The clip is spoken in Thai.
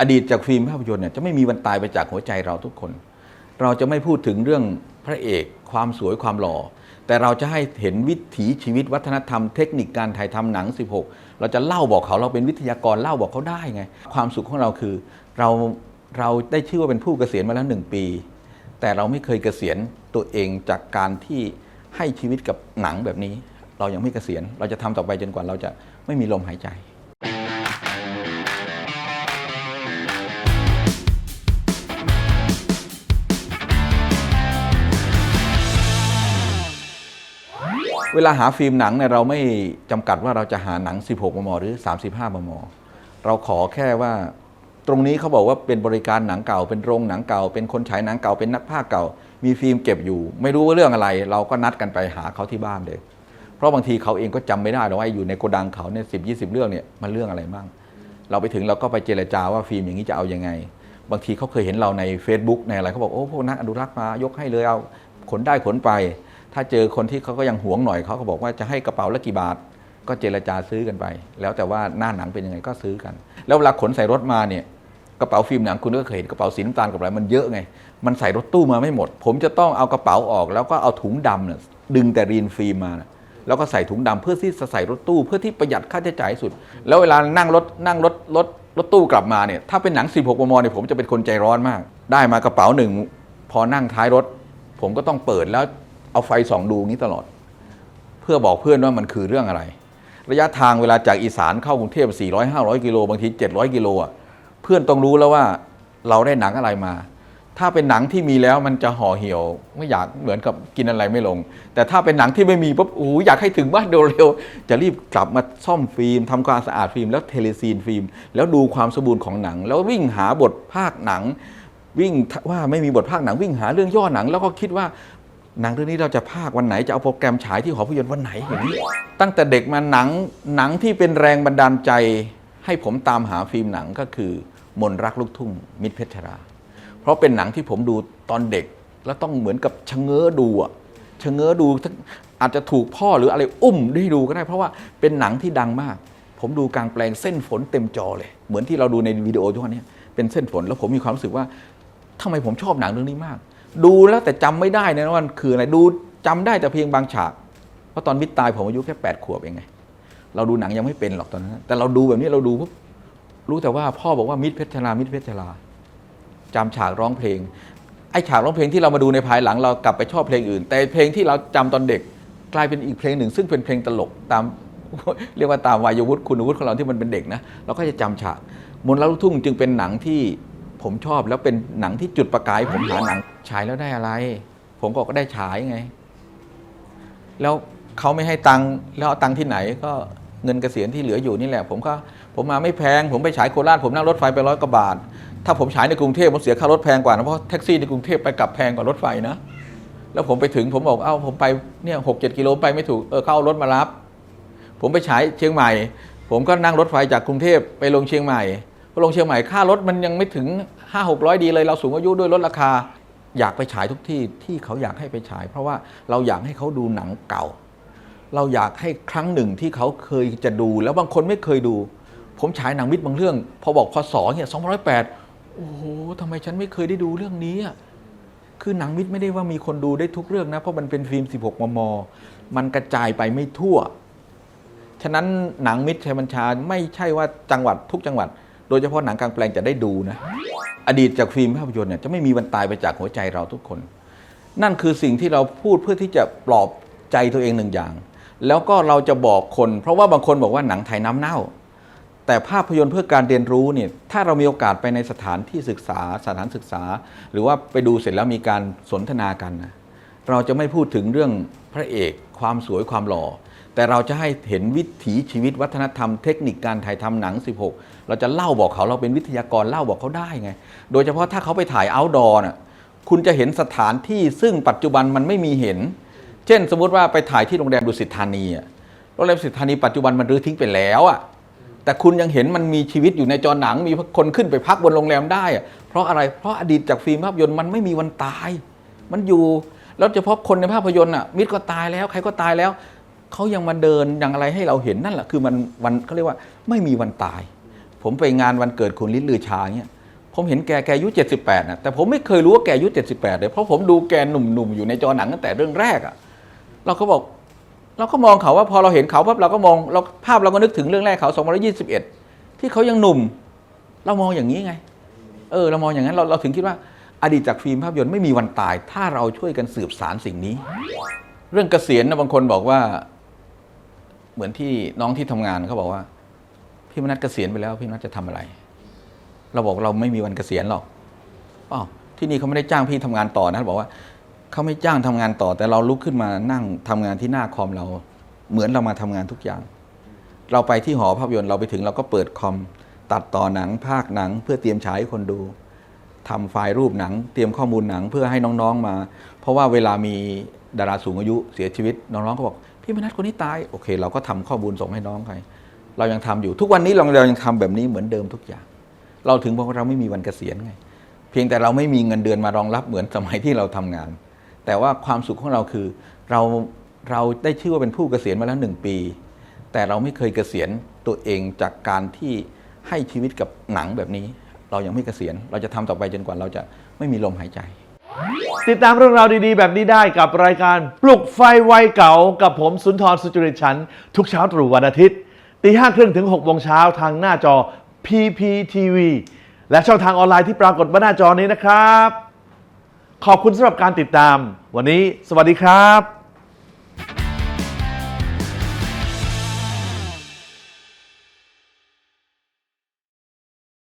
อดีตจากฟิล์มภาพยนตร์เนี่ยจะไม่มีวันตายไปจากหัวใจเราทุกคน เราจะไม่พูดถึงเรื่องพระเอกความสวยความหล่อ แต่เราจะให้เห็นวิถีชีวิตวัฒนธรรมเทคนิคการถ่ายทำหนัง 16 เราจะเล่าบอกเขาเราเป็นวิทยากรเล่าบอกเขาได้ไง ความสุขของเราคือ เราเราได้ชื่อว่าเป็นผู้เกษียณมาแล้วหนึ่งปี แต่เราไม่เคยเกษียณตัวเองจากการที่ให้ชีวิตกับหนังแบบนี้ เรายังไม่เกษียณเราจะทำต่อไปจนกว่าเราจะไม่มีลมหายใจ เวลาหาฟิล์มหนังเนี่ยเราไม่จำกัดว่าเราจะหาหนัง 16 มม หรือ 35 มม เราขอแค่ว่า ตรงนี้เขาบอกว่าเป็นบริการหนังเก่า เป็นโรงหนังเก่า เป็นคนฉายหนังเก่า เป็นนักภาคเก่า มีฟิล์มเก็บอยู่ ไม่รู้ว่าเรื่องอะไร เราก็นัดกันไปหาเขาที่บ้านเลย เพราะบางทีเขาเองก็จำไม่ได้หรอกว่าอยู่ในโกดังเขาเนี่ยสิบยีเรื่องเนี่ยมันเรื่องอะไรบ้าง เราไปถึงเราก็ไปเจรจาว่าฟิล์มอย่างนี้จะเอายังไง บางทีเขาเคยเห็นเราใน Facebook ในอะไรเขาบอกโอ้พวกนักอนุรักษ์มายกให้เลยเอาขนได้ขนไป ถ้าเจอคนที่เขาก็ยังหวงหน่อยเขาก็บอกว่าจะให้กระเป๋าละกี่บาท ก็เจรจาซื้อกันไป แล้วแต่ว่าหน้าหนังเป็นยังไงก็ซื้อกัน แล้วเวลาขนใส่รถมาเนี่ยกระเป๋าฟิล์มหนังคุณก็เคยเห็นกระเป๋าสีน้ำตาลกับอะไรมันเยอะไง มันใส่รถตู้มาไม่หมด ผมจะต้องเอากระเป๋าออก แล้วก็เอาถุงดำเนี่ยดึงแต่รีนฟิล์มมานะแล้วก็ใส่ถุงดำเพื่อที่จะใส่รถตู้เพื่อที่ประหยัดค่าใช้จ่ายสุด แล้วเวลานั่งรถนั่งรถรถรถตู้กลับมาเนี่ยถ้าเป็นหนัง 16 มมเนี่ยผมจะเป็นคนใจร้อนมาก ได้มากระเป๋าหนึ่งพอนั่งท้ายรถ ผมก็ต้องเปิดแล้ว เอาไฟส่องดูนี้ตลอด เพื่อบอกเพื่อนว่ามันคือเรื่องอะไร ระยะทางเวลาจากอีสานเข้ากรุงเทพ400 500 กิโลบางที 700 กิโลอะเพื่อนต้องรู้แล้วว่าเราได้หนังอะไรมา ถ้าเป็นหนังที่มีแล้วมันจะห่อเหี่ยว ไม่อยากเหมือนกับกินอะไรไม่ลง แต่ถ้าเป็นหนังที่ไม่มีปุ๊บโอ้อยากให้ถึงบ้านเร็วๆจะรีบกลับมาซ่อมฟิล์มทำความสะอาดฟิล์มแล้วเทเลซีนฟิล์ม แล้วดูความสมบูรณ์ของหนัง แล้ววิ่งหาบทภาคหนังวิ่งว่าไม่มีบทภาคหนังวิ่งหาเรื่องย่อหนัง แล้วก็คิดว่า หนังเรื่องนี้เราจะภาควันไหนจะเอาโปรแกรมฉายที่หอภาพยนตร์วันไหนอย่างนี้ตั้งแต่เด็กมาหนังหนังที่เป็นแรงบันดาลใจ ให้ผมตามหาฟิล์มหนังก็คือ มนรักลูกทุ่ง มิตรเพชรรา เพราะเป็นหนังที่ผมดูตอนเด็ก แล้วต้องเหมือนกับชะเง้อดูอะชะเง้อดูทั้งอาจจะถูกพ่อหรืออะไรอุ้มได้ดูก็ได้ เพราะว่าเป็นหนังที่ดังมาก ผมดูกลางแปลงเส้นฝนเต็มจอเลย เหมือนที่เราดูในวิดีโอทุกวันนี้เป็นเส้นฝนแล้วผมมีความรู้สึกว่าทำไมผมชอบหนังเรื่องนี้มาก ดูแล้วแต่จำไม่ได้นะว่ามันคืออะไรดูจำได้แต่เพียงบางฉาก เพราะตอนมิตรตายผมอายุแค่แปดขวบเองไงเราดูหนังยังไม่เป็นหรอกตอนนั้น แต่เราดูแบบนี้เราดูปุ๊บรู้แต่ว่าพ่อบอกว่ามิตรเพชรลามิตรเพชรลาจำฉากร้องเพลงไอ้ฉากร้องเพลงที่เรามาดูในภายหลังเรากลับไปชอบเพลงอื่น แต่เพลงที่เราจำตอนเด็กกลายเป็นอีกเพลงหนึ่ง ซึ่งเป็นเพลงตลกตามเรียกว่าตามวัยวุฒิคุณวุฒิของเราที่มันเป็นเด็กนะเราก็จะจำฉากมนต์รักลูกทุ่งจึงเป็นหนังที่ ผมชอบแล้วเป็นหนังที่จุดประกาย ผมหาหนังฉายแล้วได้อะไร ผมก็ได้ฉายไง แล้วเขาไม่ให้ตังค์แล้วเอาตังค์ที่ไหน ก็เงินเกษียณที่เหลืออยู่นี่แหละ ผมก็ผมมาไม่แพง ผมไปฉายโคราชผมนั่งรถไฟไปร้อยกว่าบาท ถ้าผมฉายในกรุงเทพผมเสียค่ารถแพงกว่านะเพราะแท็กซี่ในกรุงเทพไปกลับแพงกว่ารถไฟนะแล้วผมไปถึงผมบอกเอ้าผมไปเนี่ยหกเจ็ดกิโลไปไม่ถูกเออเขาเอารถมารับ ผมไปฉายเชียงใหม่ ผมก็นั่งรถไฟจากกรุงเทพไปลงเชียงใหม่ ลงเชียงใหม่ค่ารถมันยังไม่ถึงห้าหกร้อยดีเลย เราสูงอายุด้วยลดราคา อยากไปฉายทุกที่ที่เขาอยากให้ไปฉาย เพราะว่าเราอยากให้เขาดูหนังเก่า เราอยากให้ครั้งหนึ่งที่เขาเคยจะดู แล้วบางคนไม่เคยดู ผมฉายหนังมิตรบางเรื่อง พอบอกพศเนี่ยสองร้อยแปดโอ้โหทำไมฉันไม่เคยได้ดูเรื่องนี้อะคือหนังมิตรไม่ได้ว่ามีคนดูได้ทุกเรื่องนะเพราะมันเป็นฟิล์ม 16 มม มันกระจายไปไม่ทั่ว ฉะนั้นหนังมิตรชัยบัญชาไม่ใช่ว่าจังหวัดทุกจังหวัด โดยเฉพาะหนังกลางแปลงจะได้ดูนะ อดีตจากฟิล์มภาพยนตร์เนี่ยจะไม่มีวันตายไปจากหัวใจเราทุกคน นั่นคือสิ่งที่เราพูดเพื่อที่จะปลอบใจตัวเองหนึ่งอย่าง แล้วก็เราจะบอกคน เพราะว่าบางคนบอกว่าหนังไทยน้ำเน่า แต่ภาพยนตร์เพื่อการเรียนรู้เนี่ยถ้าเรามีโอกาสไปในสถานที่ศึกษาสถานศึกษา หรือว่าไปดูเสร็จแล้วมีการสนทนากันนะเราจะไม่พูดถึงเรื่องพระเอก ความสวยความหล่อ แต่เราจะให้เห็นวิถีชีวิตวัฒนธรรมเทคนิคการถ่ายทำหนัง 16 เราจะเล่าบอกเขาเราเป็นวิทยากรเล่าบอกเขาได้ไง โดยเฉพาะถ้าเขาไปถ่าย outdoor น่ะคุณจะเห็นสถานที่ซึ่งปัจจุบันมันไม่มีเห็น เช่น สมมุติว่าไปถ่ายที่โรงแรมดุสิตธานีอะโรงแรมดุสิตธานีปัจจุบันมันรื้อทิ้งไปแล้วอะแต่คุณยังเห็นมันมีชีวิตอยู่ในจอหนัง มีคนขึ้นไปพักบนโรงแรมได้อะเพราะอะไรเพราะอดีตจากฟิล์มภาพยนตร์มันไม่มีวันตาย มันอยู่แล้วเฉพาะคนในภาพยนตร์อะมิตรก็ตายแล้ว ใครก็ตายแล้ว เขายังมาเดินย่างอะไรให้เราเห็นนั่นแหละคือมันวันเขาเรียกว่าไม่มีวันตาย ผมไปงานวันเกิดคุณลิศลือชาเงี้ยผมเห็นแกแกอายุ78นะแต่ผมไม่เคยรู้ว่าแกอายุ78เลยเพราะผมดูแกหนุ่มๆอยู่ในจอหนังตั้งแต่เรื่องแรกอะเราก็บอก เราก็มองเขาว่าพอเราเห็นเขาปั๊บเราก็มองเราภาพเราก็นึกถึงเรื่องแรกเขา2021 ที่เขายังหนุ่ม เรามองอย่างนี้ไง เออ เรามองอย่างนั้นเราเราถึงคิดว่าอดีตจากฟิล์มภาพยนตร์ไม่มีวันตาย ถ้าเราช่วยกันสืบสารสิ่งนี้ เรื่องเกษียณนะบางคนบอกว่า เหมือนที่น้องที่ทำงานเขาบอกว่า พี่มนัทเกษียณไปแล้ว พี่มนัทจะทำอะไร เราบอกเราไม่มีวันเกษียณหรอกอ้าวที่นี่เขาไม่ได้จ้างพี่ทำงานต่อนะบอกว่าเขาไม่จ้างทำงานต่อ แต่เราลุกขึ้นมานั่งทำงานที่หน้าคอมเรา เหมือนเรามาทำงานทุกอย่าง เราไปที่หอภาพยนตร์เราไปถึงเราก็เปิดคอมตัดต่อหนังภาคหนัง เพื่อเตรียมฉายให้คนดูทำไฟล์รูปหนัง เตรียมข้อมูลหนังเพื่อให้น้องๆมา เพราะว่าเวลามีดาราสูงอายุเสียชีวิตน้องๆก็บอก พี่มนัทคนนี้ตายโอเค เราก็ทำข้อมูลส่งให้น้องไปเรายังทำอยู่ทุกวันนี้เราเรายังทำแบบนี้เหมือนเดิมทุกอย่าง เราถึงบอกว่าเราไม่มีวันเกษียณไง เพียงแต่เราไม่มีเงินเดือนมารองรับเหมือนสมัยที่เราทำงาน แต่ว่าความสุขของเราคือเราเราได้ชื่อว่าเป็นผู้เกษียณมาแล้วหนึ่งปี แต่เราไม่เคยเกษียณตัวเองจากการที่ให้ชีวิตกับหนังแบบนี้ เรายังไม่เกษียณเราจะทำต่อไปจนกว่าเราจะไม่มีลมหายใจ ติดตามเรื่องราวดีๆ แบบนี้ได้กับรายการปลุกไฟวัยเก่า กับผมสุนทรสุจริตฉัน ทุกเช้าตรู่วันอาทิตย์ตีห้าครึ่งถึง6โมงเช้าทางหน้าจอ PPTV และช่องทางออนไลน์ที่ปรากฏบนหน้าจอนี้นะครับ ขอบคุณสำหรับการติดตาม วันนี้ สวัสดีครับ